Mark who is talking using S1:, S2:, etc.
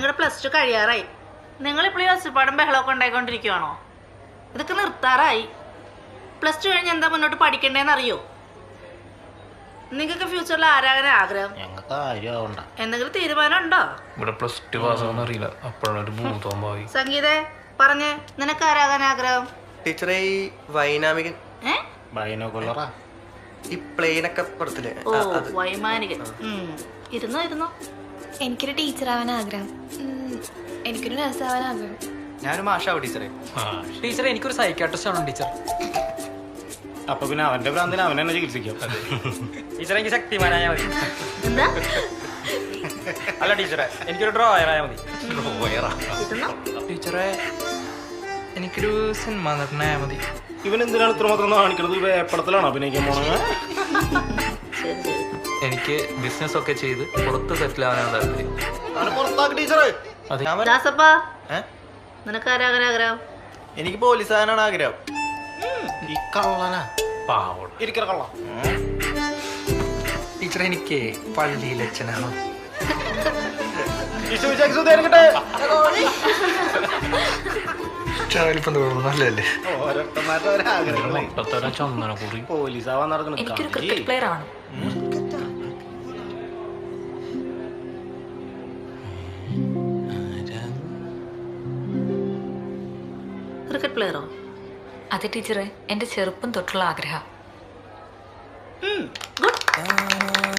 S1: നിങ്ങളുടെ plus two കഴിയാറായി. നിങ്ങൾ ഇപ്പോഴും ഒച്ചപ്പാടും ബഹളമൊക്കെ ഉണ്ടായിക്കൊണ്ടിരിക്കുവാണോ? ഇതൊക്കെ നിർത്താറായി. പ്ലസ് ടു കഴിഞ്ഞ് എന്താ മുന്നോട്ട് പഠിക്കണ്ടേന്ന് അറിയോ? നിങ്ങൾക്ക് ഫ്യൂച്ചറിൽ ആരാകാൻ ആഗ്രഹം? എന്തെങ്കിലും തീരുമാനം ഉണ്ടോ
S2: ഇവിടെ പ്ലസ് ടു പാസ്സാണെന്ന് അറിയില്ല. ഭൂതം ഭാവി
S1: സംഗീതേ പറഞ്ഞേ നിനക്ക് ആരാകാൻ ആഗ്രഹം?
S3: ടീച്ചറെ ഈ വൈനാമികൻ.
S1: ഏ?
S4: ബൈനോക്കുള്ളറാ
S3: ഈ പ്ലെയിനൊക്കെ പുറത്തില്ലേ?
S1: ഓ വൈമാനികൻ. ഇരുന്നോ ഇരുന്നോ?
S5: എനിക്കൊരു ടീച്ചറാവാൻ ആഗ്രഹം. ഉം, എനിക്കൊരു നഴ്സാവാൻ ആഗ്രഹം.
S6: ഞാനും ആശാവ് ടീച്ചറെ. ടീച്ചറെ എനിക്കൊരു സൈക്കാട്രിസ്റ്റ് ആണ് ടീച്ചർ.
S4: അപ്പൊ പിന്നെ അവന്റെ ഭ്രാന്തിന് അവൻ തന്നെ ചികിത്സിക്കാം.
S6: ടീച്ചറെ എനിക്ക് ശക്തിമാനായ മതി. അല്ല ടീച്ചറെ എനിക്കൊരു ഡ്രോയറായ മതി.
S1: ഇരുന്നോ?
S6: ടീച്ചറെ എനിക്കൊരു സിനിമ നടനായ മതി.
S4: ഇവൻ എന്തിനാണ് ഇത്രമാത്രം കാണിക്കുന്നത് വേപ്പടത്തിലാണ് അഭിനയിക്കാൻ പോണത്?
S1: ശരി ശരി
S2: എനിക്ക് ബിസിനസ് ഒക്കെ ചെയ്ത് പുറത്ത് സെറ്റിൽ ആവാനാണ് താല്പര്യം.
S3: എനിക്ക് പോലീസ് ആകാനാണ് ആഗ്രഹം
S4: ഈ കള്ളനാ. കള്ള.
S6: ടീച്ചറെ എനിക്ക് പള്ളിയിൽ അച്ഛനാണ്.
S4: തേരങ്ങട്ടെ നല്ലല്ലേ പോലീസാവാൻ നടക്കുന്നത്
S5: ക്രിക്കറ്റ്
S1: ക്രിക്കറ്റ് പ്ലെയറോ
S5: അതെ ടീച്ചറെ എന്റെ ചെറുപ്പം തൊട്ടുള്ള ആഗ്രഹം.